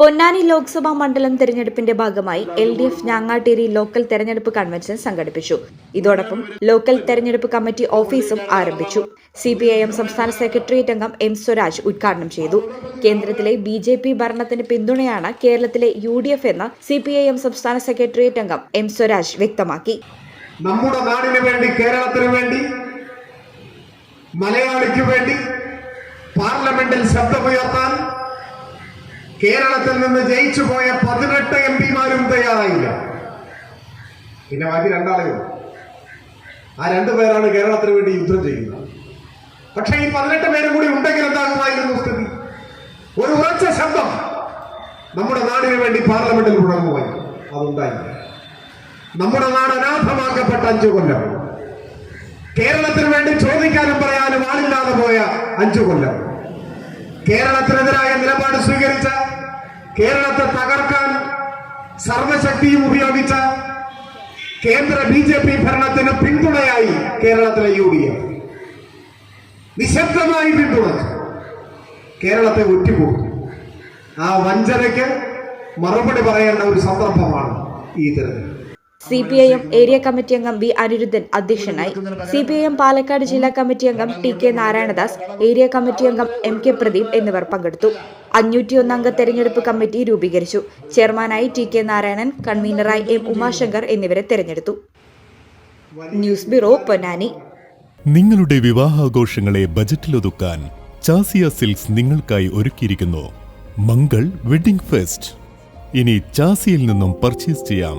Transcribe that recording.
പൊന്നാനി ലോക്സഭാ മണ്ഡലം തെരഞ്ഞെടുപ്പിന്റെ ഭാഗമായി L D F Njangattiri local തെരഞ്ഞെടുപ്പ് കൺവെൻഷൻ സംഘടിപ്പിച്ചു. ഇതോടൊപ്പം ലോക്കൽ തെരഞ്ഞെടുപ്പ് കമ്മിറ്റി ഓഫീസും ആരംഭിച്ചു. സി പി ഐ എം സംസ്ഥാന സെക്രട്ടേറിയറ്റ് അംഗം എം സ്വരാജ് ഉദ്ഘാടനം ചെയ്തു. കേന്ദ്രത്തിലെ ബി ജെ പി ഭരണത്തിന് പിന്തുണയാണ് കേരളത്തിലെ യു ഡി എഫ് എന്ന് സി പി ഐ എം സംസ്ഥാന സെക്രട്ടേറിയറ്റ് അംഗം എം സ്വരാജ് വ്യക്തമാക്കി. നമ്മുടെ നാടിന് വേണ്ടി കേരളത്തിന് വേണ്ടി മലയാളിക്ക് വേണ്ടി പാർലമെന്റിൽ ശബ്ദമുയർത്താൻ കേരളത്തിൽ നിന്ന് ജയിച്ചു പോയ പതിനെട്ട് എം പിമാരും തയ്യാറായില്ല. പിന്നെ ബാക്കി രണ്ടാളേ ആ രണ്ടു പേരാണ് കേരളത്തിന് വേണ്ടി യുദ്ധം ചെയ്യുന്നത്. പക്ഷേ ഈ പതിനെട്ട് പേരും കൂടി ഉണ്ടെങ്കിൽ എന്താകുമായിരുന്നു സ്ഥിതി? ഒരു ഉറച്ച ശബ്ദം നമ്മുടെ നാടിന് വേണ്ടി പാർലമെന്റിൽ മുടങ്ങുമായി അതുണ്ടായില്ല. നമ്മുടെ നാട് അനാഥമാക്കപ്പെട്ട അഞ്ചു കൊല്ലം. കേരളത്തിന് വേണ്ടി ചോദിക്കാനും പറയാനും ആളില്ലാതെ പോയ അഞ്ചു കൊല്ലം. കേരളത്തിനെതിരായ നിലപാട് സ്വീകരിച്ച കേരളത്തെ തകർക്കാൻ സർവശക്തിയും ഉപയോഗിച്ച കേന്ദ്ര ബി ജെ പി ഭരണത്തിന് പിന്തുണയായി കേരളത്തിലെ യു ഡി എഫ്. നിശബ്ദമായി പിന്തുണച്ചു. കേരളത്തെ ഒറ്റുപോകും ആ വഞ്ചനയ്ക്ക് മറുപടി പറയേണ്ട ഒരു സന്ദർഭമാണ് ഈ തെരഞ്ഞെടുപ്പ്. C P I M area committee അംഗം ബി അനിരുദ്ധൻ അധ്യക്ഷനായി. C P I M Palakkad ജില്ലാ കമ്മിറ്റി അംഗം T K Narayanadas area committee അംഗം എം കെ പ്രദീപ് എന്നിവർ പങ്കെടുത്തു. അഞ്ഞൂറ്റിയൊന്ന് അംഗ തെരഞ്ഞെടുപ്പ് കമ്മിറ്റി രൂപീകരിച്ചു. ചെയർമാനായി ടി കെ നാരായണൻ കൺവീനറായി എം ഉമാശങ്കർ എന്നിവരെ തെരഞ്ഞെടുത്തു. News bureau Ponnani. നിങ്ങളുടെ വിവാഹാഘോഷങ്ങളെ ബജറ്റിലൊതുക്കാൻ ചാസിയ സിൽക്സ് നിങ്ങൾക്കായി ഒരുക്കിയിരിക്കുന്നു മംഗൾ വെഡിംഗ് ഫെസ്റ്റ്. ഇനി ചാസിയിൽ നിന്നും പർച്ചേസ് ചെയ്യാം.